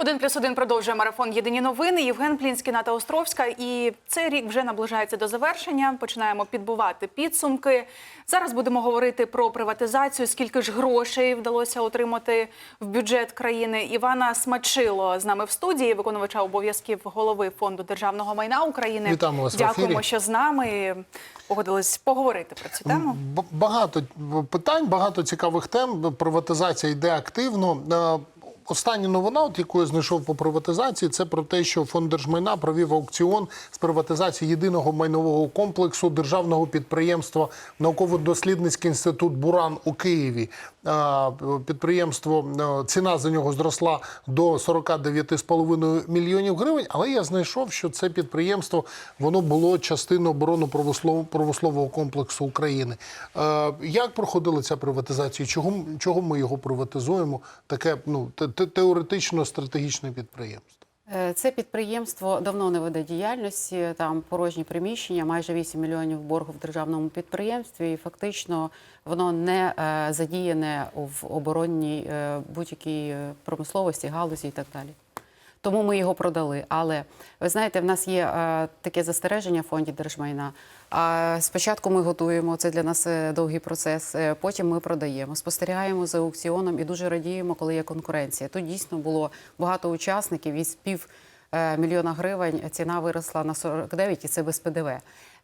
Один плюс один продовжує марафон Єдині новини. Євген Плінський, Ната Островська. І цей рік вже наближається до завершення. Починаємо підбувати підсумки. Зараз будемо говорити про приватизацію. Скільки ж грошей вдалося отримати в бюджет країни? Івана Смачило з нами в студії, виконувача обов'язків голови фонду державного майна України. Вітаємо вас в Дякуємо, ефірі. що з нами погодились поговорити про цю тему. Багато питань, багато цікавих тем. Приватизація йде активно. Остання новина, от яку я знайшов по приватизації, це про те, що фонд держмайна провів аукціон з приватизації єдиного майнового комплексу державного підприємства науково-дослідницький інститут Буран у Києві. Підприємство ціна за нього зросла до 49,5 мільйонів гривень. Але я знайшов, що це підприємство воно було частиною оборонно-промислового комплексу України. Як проходила ця приватизація? Чого, чого ми його приватизуємо? Таке ну те- теоретично стратегічне підприємство. Е, Це підприємство давно не веде діяльності. Там порожні приміщення, майже 8 мільйонів боргу в державному підприємстві. І фактично воно не е, задіяне в оборонній е, будь-якій промисловості, галузі і так далі. Тому ми його продали. Але ви знаєте, в нас є е, таке застереження в фонді держмайна. А спочатку ми готуємо це для нас е, довгий процес. е, Потім ми продаємо, спостерігаємо за аукціоном і дуже радіємо, коли є конкуренція. Тут дійсно було багато учасників і пів е, мільйона гривень. Ціна виросла на 49, і це без ПДВ.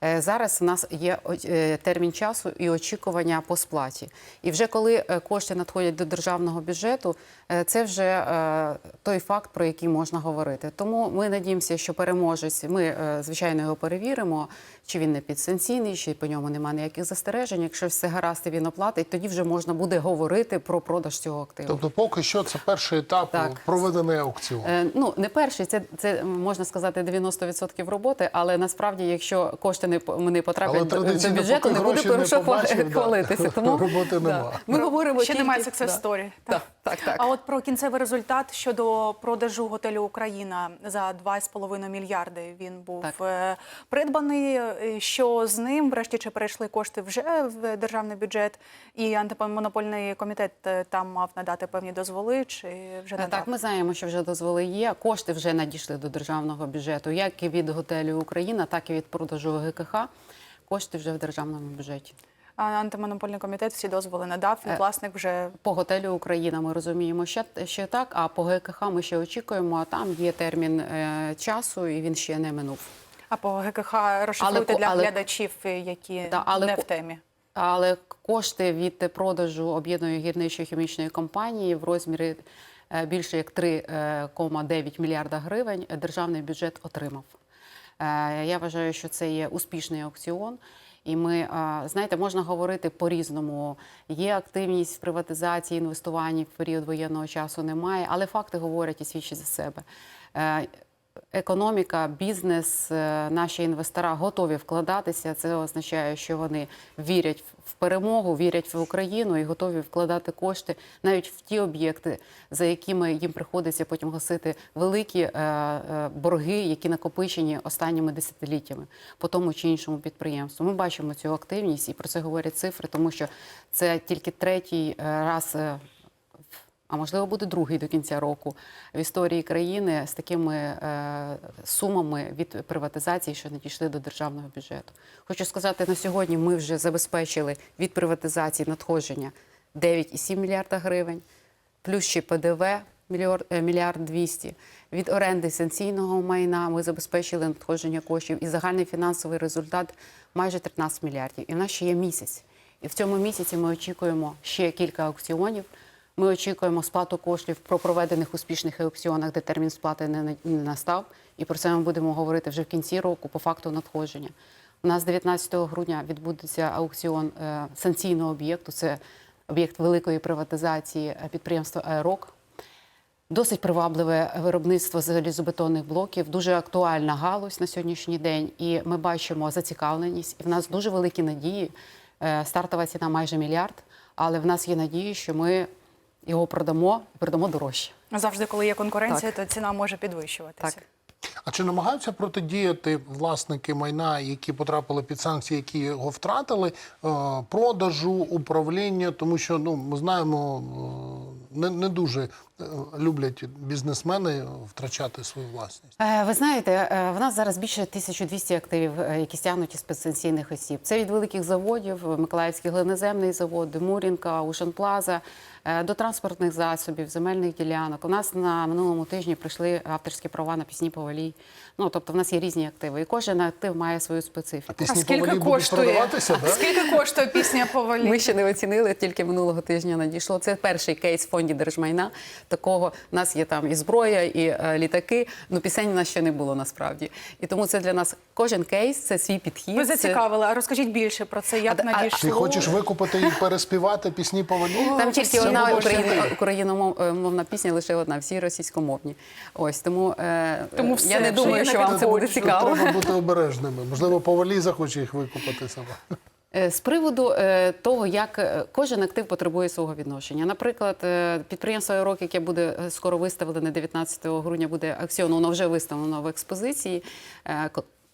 Е, Зараз в нас є е, термін часу і очікування по сплаті. І вже коли е, кошти надходять до державного бюджету, е, це вже е, той факт, про який можна говорити. Тому ми надіємося, що переможець. Ми е, звичайно його перевіримо, чи він не підсанкційний, чи по ньому немає ніяких застережень. Якщо все гаразд і він оплатить, тоді вже можна буде говорити про продаж цього активу. Тобто, поки що це перший етап Так. проведений аукціон. Е, Ну, не перший, це, це можна сказати 90% роботи, але насправді, якщо кошти не, по- не потраплять до, до бюджету, не буде гроші про що да, хвалитися. Тому роботи нема. Ми говоримо Ще тільки- немає да. success story. Так, так, так. А от про кінцевий результат щодо продажу готелю Україна за 2,5 мільярди він був Так. е, придбаний. Е, Що з ним, врешті, чи перейшли кошти вже в державний бюджет, і антимонопольний комітет е, там мав надати певні дозволи, чи вже не Е, Так, ми знаємо, що вже дозволи є. Кошти вже надійшли до державного бюджету, як і від готелю Україна, так і від продажу ГКХ. Кошти вже в державному бюджеті. А антимонопольний комітет всі дозволи надав, і Е, власник вже По готелю Україна ми розуміємо, що, що так, а по ГКХ ми ще очікуємо, а там є термін е, часу, і він ще не минув. а по ГКХ розшифруйте для але- глядачів, е, які Да, але не в темі. Але кошти від продажу об'єднаної гірничої хімічної компанії в розмірі більше як 3,9 мільярда гривень державний бюджет отримав. Е, Я вважаю, що це є успішний аукціон. І ми е, знаєте, можна говорити по-різному. Є активність в приватизації, інвестуванні в період воєнного часу немає, але факти говорять і свідчать за себе. Економіка, бізнес, е, наші інвестора готові вкладатися. Це означає, що вони вірять в перемогу, вірять в Україну і готові вкладати кошти навіть в ті об'єкти, за якими їм приходиться потім гасити великі е, е, борги, які накопичені останніми десятиліттями по тому чи іншому підприємству. Ми бачимо цю активність і про це говорять цифри, тому що це тільки третій раз. А можливо буде другий до кінця року в історії країни з такими е, сумами від приватизації, що надійшли до державного бюджету. Хочу сказати, на сьогодні ми вже забезпечили від приватизації надходження 9,7 мільярда гривень, плюс ще ПДВ мільярд, е, мільярд 200. Від оренди санкційного майна ми забезпечили надходження коштів і загальний фінансовий результат майже 13 мільярдів. І в нас ще є місяць. І в цьому місяці ми очікуємо ще кілька аукціонів. Ми очікуємо сплату коштів про проведених успішних аукціонах, де термін сплати не, настав. І про це ми будемо говорити вже в кінці року по факту надходження. У нас 19 грудня відбудеться аукціон е, санкційного об'єкту. Це об'єкт великої приватизації е, підприємства Аерок. Досить привабливе виробництво залізобетонних блоків, дуже актуальна галузь на сьогоднішній день. І ми бачимо зацікавленість. І в нас дуже великі надії. Е, Стартова ціна майже мільярд, але в нас є надії, що ми його продамо продамо дорожче. Завжди, коли є конкуренція, Так. то ціна може підвищуватися. Так. А чи намагаються протидіяти власники майна, які потрапили під санкції, які його втратили, е, продажу, управління? Тому що ну ми знаємо, е, не, не дуже люблять бізнесмени втрачати свою власність? Е, Ви знаєте, е, в нас зараз більше 1200 активів, е, які стягнуті з підсанкційних осіб. Це від великих заводів, Миколаївський глиноземний завод, Мурінка, Ушен Плаза, е, до транспортних засобів, земельних ділянок. У нас на минулому тижні прийшли авторські права на пісні повалій. Ну тобто, в нас є різні активи, і кожен актив має свою специфіку. А Пісні скільки поволі будуть коштує? да? Скільки коштує пісня повалі? Ми ще не оцінили, тільки минулого тижня надійшло. Це перший кейс в фонді держмайна. Такого у нас є там і зброя, і е, літаки. Ну пісень у нас ще не було насправді. І тому це для нас кожен кейс це свій підхід. Ви це- зацікавили, а розкажіть більше про це, як надійшло. Ти хочеш викупити і переспівати пісні поволі? Там тільки одна україномовна пісня, лише одна, всі російськомовні. Ось тому, е, Тому все, я не думаю, що вам це буде цікаво. Треба бути обережними. Можливо, поволі захоче їх викупити сама. Е, З приводу е, того, як е, кожен актив потребує свого відношення. Наприклад, підприємство «Аерок», яке буде скоро виставлене 19 грудня, буде акціону, воно вже виставлено в експозиції.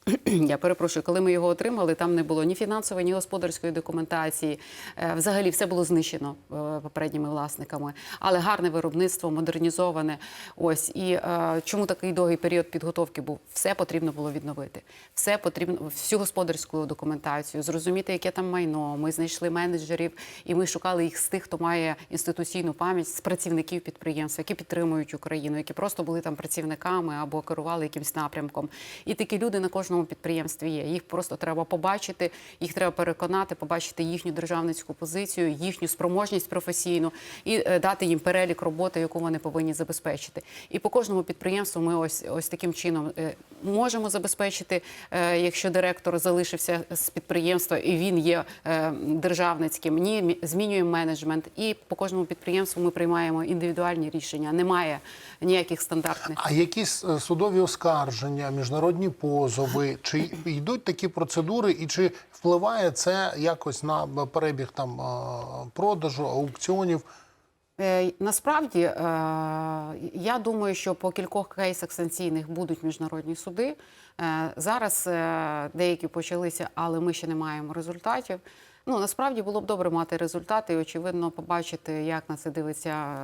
Я перепрошую, коли ми його отримали, там не було ні фінансової, ні господарської документації. Е, Взагалі все було знищено е, попередніми власниками. Але гарне виробництво, модернізоване. Ось і е, чому такий довгий період підготовки був? Все потрібно було відновити. Все потрібно всю господарську документацію, зрозуміти, яке там майно. Ми знайшли менеджерів, і ми шукали їх з тих, хто має інституційну пам'ять з працівників підприємства, які підтримують Україну, які просто були там працівниками або керували якимсь напрямком. І такі люди на кожному підприємстві є. Їх просто треба побачити, їх треба переконати, побачити їхню державницьку позицію, їхню спроможність професійну і е, дати їм перелік роботи, яку вони повинні забезпечити. І по кожному підприємству ми ось ось таким чином е, можемо забезпечити, е, якщо директор залишився з підприємства і він є державницьким. Ні, мі- змінюємо менеджмент. І по кожному підприємству ми приймаємо індивідуальні рішення. Немає ніяких стандартних. А якісь судові оскарження, міжнародні позови, чи йдуть такі процедури, і чи впливає це якось на перебіг там е, продажу, аукціонів? Е, Насправді е, я думаю, що по кількох кейсах санкційних будуть міжнародні суди. Зараз деякі почалися, але ми ще не маємо результатів. Ну насправді було б добре мати результати і очевидно побачити, як на це дивиться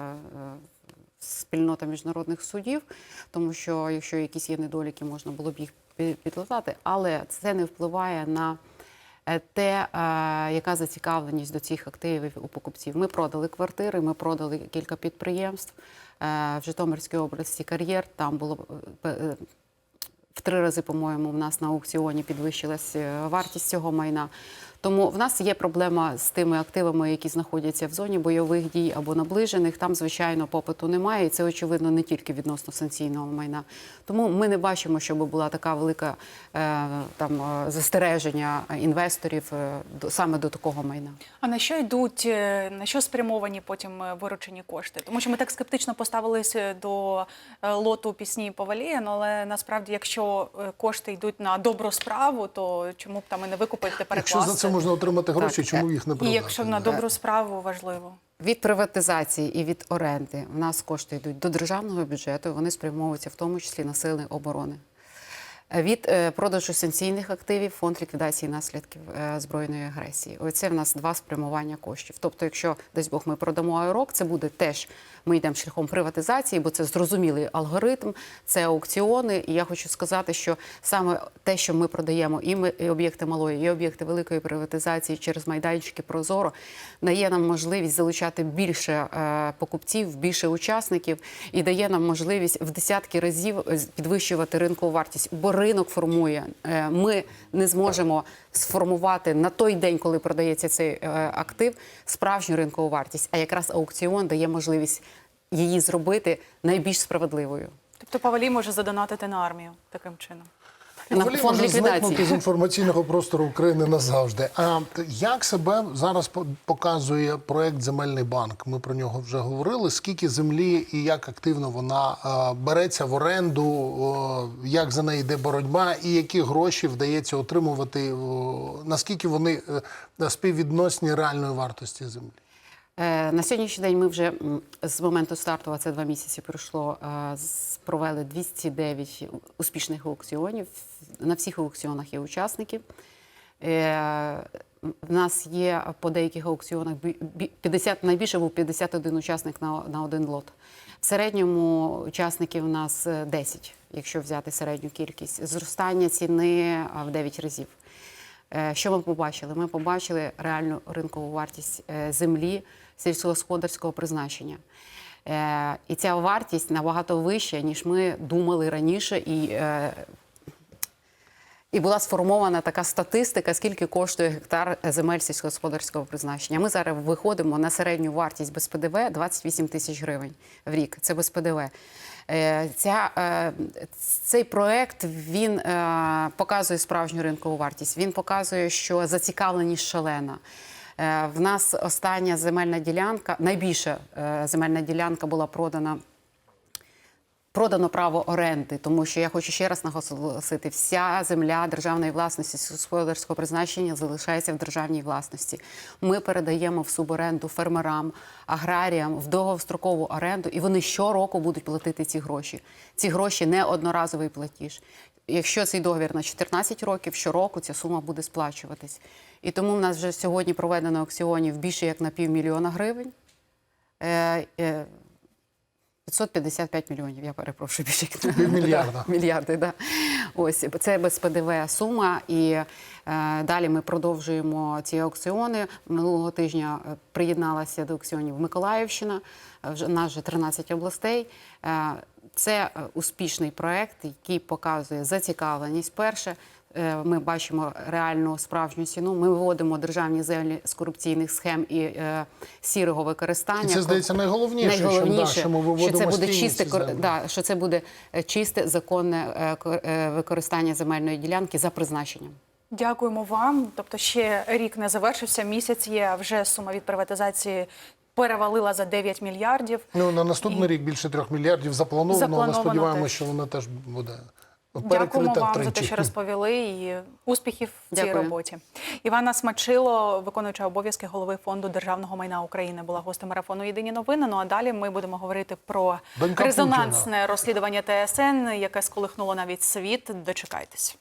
спільнота міжнародних судів, тому що якщо якісь є недоліки, можна було б їх підлатати, але це не впливає на е, те, е, яка зацікавленість до цих активів у покупців. Ми продали квартири, ми продали кілька підприємств е, в Житомирській області. Кар'єр там було в три рази, по-моєму, в нас на аукціоні підвищилась вартість цього майна. Тому в нас є проблема з тими активами, які знаходяться в зоні бойових дій або наближених. Там, звичайно, попиту немає, і це очевидно не тільки відносно санкційного майна. Тому ми не бачимо, щоб була така велика е, там е, застереження інвесторів е, до, саме до такого майна. А на що йдуть, на що спрямовані потім виручені кошти? Тому що ми так скептично поставилися до лоту пісні Повалія, ну, але насправді, якщо кошти йдуть на добру справу, то чому б там і не викупити за це можна отримати гроші, Так, чому їх не І якщо на добру справу важливо. Від приватизації і від оренди в нас кошти йдуть до державного бюджету. Вони спрямовуються в тому числі на сили оборони. Від е, продажу санкційних активів фонд ліквідації наслідків е, збройної агресії. Оце в нас два спрямування коштів. Тобто, якщо десь Бог ми продамо аерок, це буде теж ми йдемо шляхом приватизації, бо це зрозумілий алгоритм, це аукціони. І я хочу сказати, що саме те, що ми продаємо, і ми і об'єкти малої, і об'єкти великої приватизації через майданчики Прозоро, дає нам можливість залучати більше е, покупців, більше учасників і дає нам можливість в десятки разів е, підвищувати ринкову вартість, бо ринок формує. Е, Ми не зможемо сформувати на той день, коли продається цей е, актив, справжню ринкову вартість. А якраз аукціон дає можливість її зробити найбільш справедливою. Тобто Павалій може задонатити на армію таким чином. На Взагалі фонд може зникнути з інформаційного простору України назавжди. А як себе зараз по- показує проект Земельний банк? Ми про нього вже говорили. Скільки землі і як активно вона е, береться в оренду, як за неї йде боротьба, і які гроші вдається отримувати? наскільки вони е, співвідносні реальної вартості землі? Е, На сьогоднішній день ми вже з моменту старту, а це два місяці пройшло, е, провели 209 успішних аукціонів. На всіх аукціонах є учасники. Е, В нас є по деяких аукціонах бі- бі- 50, найбільше був 51 учасник на, на один лот. В середньому учасників у нас е, 10, якщо взяти середню кількість. Зростання ціни в 9 разів. Що ми побачили? Ми побачили реальну ринкову вартість землі сільськогосподарського призначення. Е, І ця вартість набагато вища, ніж ми думали раніше. І е, і була сформована така статистика, скільки коштує гектар земель сільськогосподарського призначення. Ми зараз виходимо на середню вартість без ПДВ 28 тисяч гривень в рік. Це без ПДВ. Е, Ця, цей проект він показує справжню ринкову вартість. Він показує, що зацікавленість шалена. Е, В нас остання земельна ділянка, найбільша е, земельна ділянка була продана продано право оренди, тому що я хочу ще раз наголосити: вся земля державної власності сільськогосподарського призначення залишається в державній власності. Ми передаємо в суборенду фермерам, аграріям в довгострокову оренду, і вони щороку будуть платити ці гроші. Ці гроші не одноразовий платіж. Якщо цей договір на 14 років, щороку ця сума буде сплачуватись. І тому в нас вже сьогодні проведено аукціонів більше як на півмільйона гривень. Е, е, 555 мільйонів, я перепрошую, більше як Півмільярда. Да, мільярди, да. Ось це без ПДВ сума. І е, далі ми продовжуємо ці аукціони. Минулого тижня е, приєдналася до аукціонів Миколаївщина. е, Вже нас вже 13 областей. Е, це е, успішний проект, який показує зацікавленість. Перше, ми бачимо реальну справжню ціну. Ми виводимо державні землі з корупційних схем і е, сірого використання. І це, здається, найголовніше, що, да, найголовніше, що ми виводимо це буде чисте да, що це буде е, чисте законне е, е, використання земельної ділянки за призначенням. Дякуємо вам. Тобто ще рік не завершився, місяць є, вже сума від приватизації перевалила за 9 мільярдів. Ну, на наступний рік більше трьох мільярдів заплановано, Заплановано але сподіваємося, що воно теж буде Дякуємо вам вам за те, що розповіли, і успіхів в цій Дякую. роботі. Івана Смачило, виконуюча обов'язки голови фонду державного майна України, була гостем марафону Єдині новини. Ну а далі ми будемо говорити про Донька резонансне розслідування ТСН, яке сколихнуло навіть світ. Дочекайтесь.